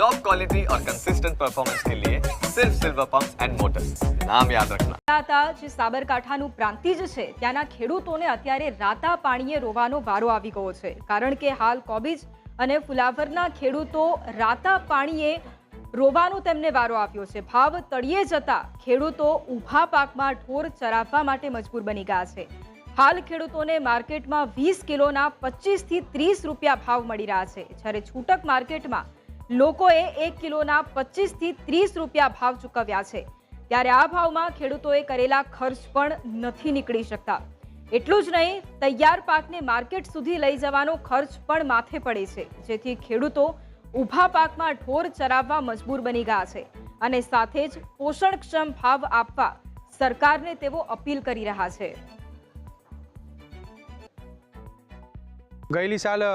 Top quality और consistent performance के लिए सिर्फ सिल्वर पंप एंड मोटर्स नाम याद रखना હતા જે સાબરકાંઠાનું પ્રાંતિજ છે ત્યાંના ખેડૂતોને અત્યારે રાતા પાણીએ રોવાનો વારો આવી ગયો છે કારણ કે હાલ કોબીજ અને ફુલાવરના ખેડૂતો રાતા પાણીએ રોવાનો તેમને વારો આપ્યો છે ભાવ તળિયે જતા ખેડૂતો ઊભા પાકમાં ઢોર ચરાવવા માટે મજબૂર બની ગયા છે હાલ ખેડૂતોને માર્કેટમાં વીસ કિલોના પચીસથી ત્રીસ રૂપિયા ભાવ મળી રહ્યા છે જ્યારે છૂટક માર્કેટમાં લોકોએ એક કિલોના પચીસથી ત્રીસ રૂપિયા ભાવ ચૂકવ્યા છે. ત્યારે આ ભાવમાં ખેડૂતોએ કરેલા ખર્ચ પણ નથી નીકળી શકતા. એટલું જ નહીં, તૈયાર પાકને માર્કેટ સુધી લઈ જવાનો ખર્ચ પણ માથે પડે છે, જેથી ખેડૂતો ઊભા પાકમાં ઢોર ચરાવવા મજબૂર બની ગયા છે અને સાથે જ પોષણક્ષમ ભાવ આપવા સરકારને તેઓ અપીલ કરી રહ્યા છે. ગયેલી સાલ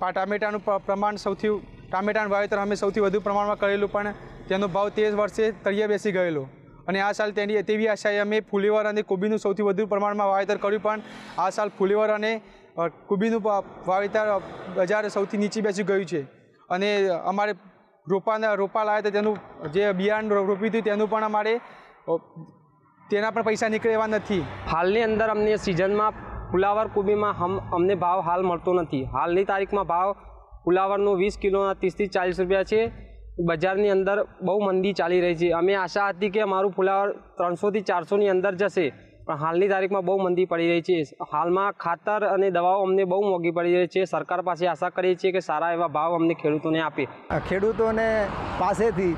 પાટામેટાનું ટામેટાનું પ્રમાણ સૌથી ટામેટાનું વાવેતર અમે સૌથી વધુ પ્રમાણમાં કરેલું, પણ તેનો ભાવ તે વર્ષે તળિયે બેસી ગયેલો. અને આ સાલ તેની તેવી આશાએ અમે ફુલેવર અને કોબીનું સૌથી વધુ પ્રમાણમાં વાવેતર કર્યું, પણ આ સાલ ફુલેવર અને કોબીનું વાવેતર બજાર સૌથી નીચે બેસી ગયું છે. અને અમારે રોપાના, રોપા લાવ્યા હતા તેનું, જે બિયારણ રોપ્યું હતું તેનું પણ અમારે તેના પણ પૈસા નીકળે એવા નથી. હાલની અંદર અમને સિઝનમાં ફુલાવર, કોબીમાં હમ, અમને ભાવ હાલ મળતો નથી. હાલની તારીખમાં ભાવ ફુલાવરનું વીસ કિલોના ત્રીસથી ચાલીસ રૂપિયા છે. બજારની અંદર બહુ મંદી ચાલી રહી છે. અમે આશા હતી કે અમારું ફુલાવર ત્રણસોથી ચારસોની અંદર જશે, પણ હાલની તારીખમાં બહુ મંદી પડી રહી છે. હાલમાં ખાતર અને દવાઓ અમને બહુ મોંઘી પડી રહી છે. સરકાર પાસે આશા કરીએ છીએ કે સારા એવા ભાવ અમને ખેડૂતોને આપે. ખેડૂતોને પાસેથી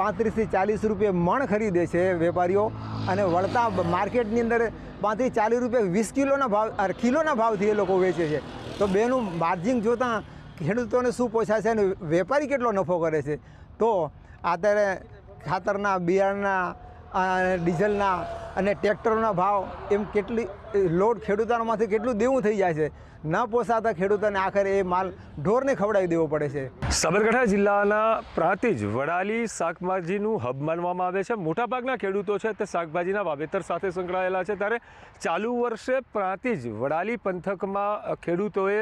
પાંત્રીસથી ચાલીસ રૂપિયા મણ ખરીદે છે વેપારીઓ. અને વળતા માર્કેટની અંદર પાંત્રીસ ચાલીસ રૂપિયા વીસ કિલોના ભાવ કિલોના ભાવથી એ લોકો વેચે છે. તો બેનું માર્જિન જોતાં ખેડૂતોને શું પોસાય છે અને વેપારી કેટલો નફો કરે છે? તો અત્યારે ખાતરના, બિયારણના ડીઝલના અને ટ્રેક્ટરોના ભાવ એમ કેટલી લોડ ખેડૂતોમાંથી કેટલું દેવું થઈ જાય છે. ન પોસાતા ખેડૂતોને આખરે એ માલ ઢોરને ખવડાવી દેવો પડે છે. સાબરકાંઠા જિલ્લાના પ્રાંતિજ વડાલી શાકભાજીનું હબ માનવામાં આવે છે. મોટાભાગના ખેડૂતો છે તે શાકભાજીના વાવેતર સાથે સંકળાયેલા છે. ત્યારે ચાલુ વર્ષે પ્રાંતિજ વડાલી પંથકમાં ખેડૂતોએ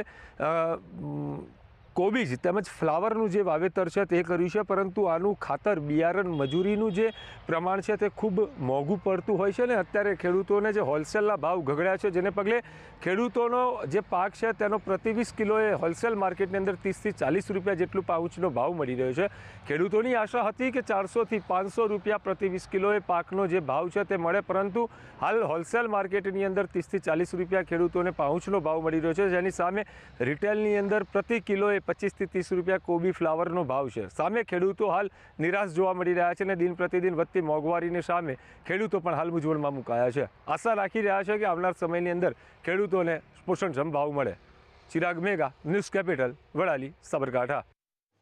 કોબીજ તેમજ ફ્લાવરનું જે વાવેતર છે તે કર્યું છે, પરંતુ આનું ખાતર બિયારણ મજૂરીનું જે પ્રમાણ છે તે ખૂબ મોંઘું પડતું હોય છે ને અત્યારે ખેડૂતોને જે હોલસેલના ભાવ ગગડ્યા છે, જેને પગલે ખેડૂતોનો જે પાક છે તેનો પ્રતિ વીસ કિલોએ હોલસેલ માર્કેટની અંદર ત્રીસથી ચાલીસ રૂપિયા જેટલું પાઉચનો ભાવ મળી રહ્યો છે. ખેડૂતોની આશા હતી કે ચારસોથી પાંચસો રૂપિયા પ્રતિ વીસ કિલોએ પાકનો જે ભાવ છે તે મળે, પરંતુ હાલ હોલસેલ માર્કેટની અંદર ત્રીસથી ચાલીસ રૂપિયા ખેડૂતોને પાઉચનો ભાવ મળી રહ્યો છે. જેની સામે રિટેલની અંદર પ્રતિ કિલોએ પચીસથી ત્રીસ રૂપિયા કોબી ફ્લાવરનો ભાવ છે. સામે ખેડૂતો હાલ નિરાશ જોવા મળી રહ્યા છે અને દિન પ્રતિદિન વધતી મોંઘવારીની સામે ખેડૂતો પણ હાલ મૂંઝવણમાં મુકાયા છે. આશા રાખી રહ્યા છે કે આવનાર સમયની અંદર ખેડૂતોને પોષણક્ષમ ભાવ મળે. Chirag mega news capital, Vadali, Sabarkantha.